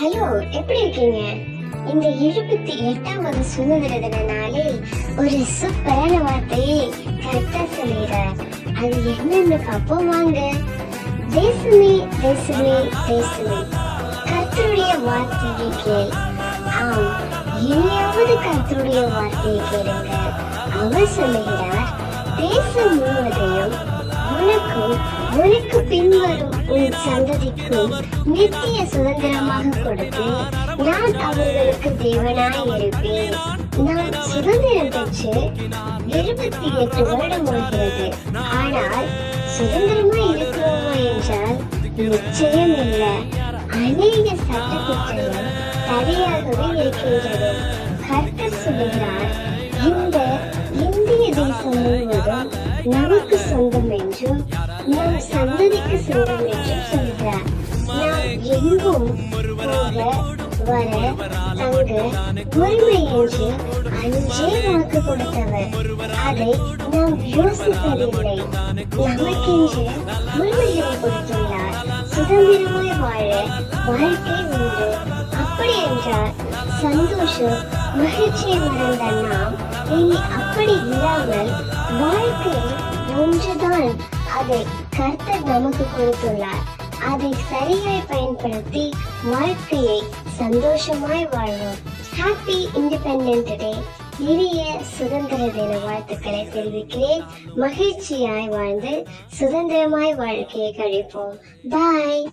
Hello எப்படி இருக்கீங்க? இந்த எழுபத்தி எட்டாவது சுதந்திர தின நாளில் ஒரு சூப்பரான வார்த்தையை கரெக்டா சொல்லிடுறார் அது என்னன்னு பார்ப்போம் வாங்க. தேசமே தேசமே தேசமே கர்த்தருடைய வார்த்தையை கேள். ஆம் இனியாவது கர்த்தருடைய வார்த்தையை கேளுங்க. அவர் சொல்லுகிறார் தேசம் உனக்கும் உனக்கு பின்வரும் உன் சந்ததிக்கும் நித்திய சுதந்திரமாக கொடுத்து நான் அவர்களுக்கு தேவனாய் இருப்பேன். நான் சுதந்திரம் பெற்று இருபத்தி எட்டு வருடம் ஆகிறது ஆனால் சுதந்திரமா இருக்கிறோமா என்றால் நிச்சயம் இல்லை. அநேக சட்டத்திட்டங்கள் தடையாகவே இருக்கின்றது. கர்த்தர் சொல்கிறார் இந்த இந்திய தேசம் முழுவதும் நமக்கு சொந்தம் என்றும் நம் சந்ததிக்கு சொந்தம் என்றும் சொல்கிறார் நாம் எங்கும் போக வர தங்க உரிமை என்று அன்றே வாக்கு கொடுத்தவர் அதை நாம் யோசிப்பதில்லை நமக்கென்று உரிமைகளை கொடுத்துள்ளார் சுதந்திரமாய் வாழ வாழ்க்கை உண்டு அப்படி என்றால் சந்தோஷம் மகிழ்ச்சியை உணர்ந்த நாம் இனி அப்படி இல்லாமல் வாழ்க்கை ஒன்றுதான் அதை கர்த்தர் நமக்கு கொடுத்துள்ளார். அதை சரியாய் பயன்படுத்தி வாழ்க்கையை சந்தோஷமாய் வாழ்வோம். ஹாப்பி இண்டிபெண்டன்ட் டே இனிய சுதந்திர தின வாழ்த்துக்களை தெரிவிக்கிறேன். மகிழ்ச்சியாய் வாழ்ந்து சுதந்திரமாய் வாழ்க்கையை கழிப்போம். பாய்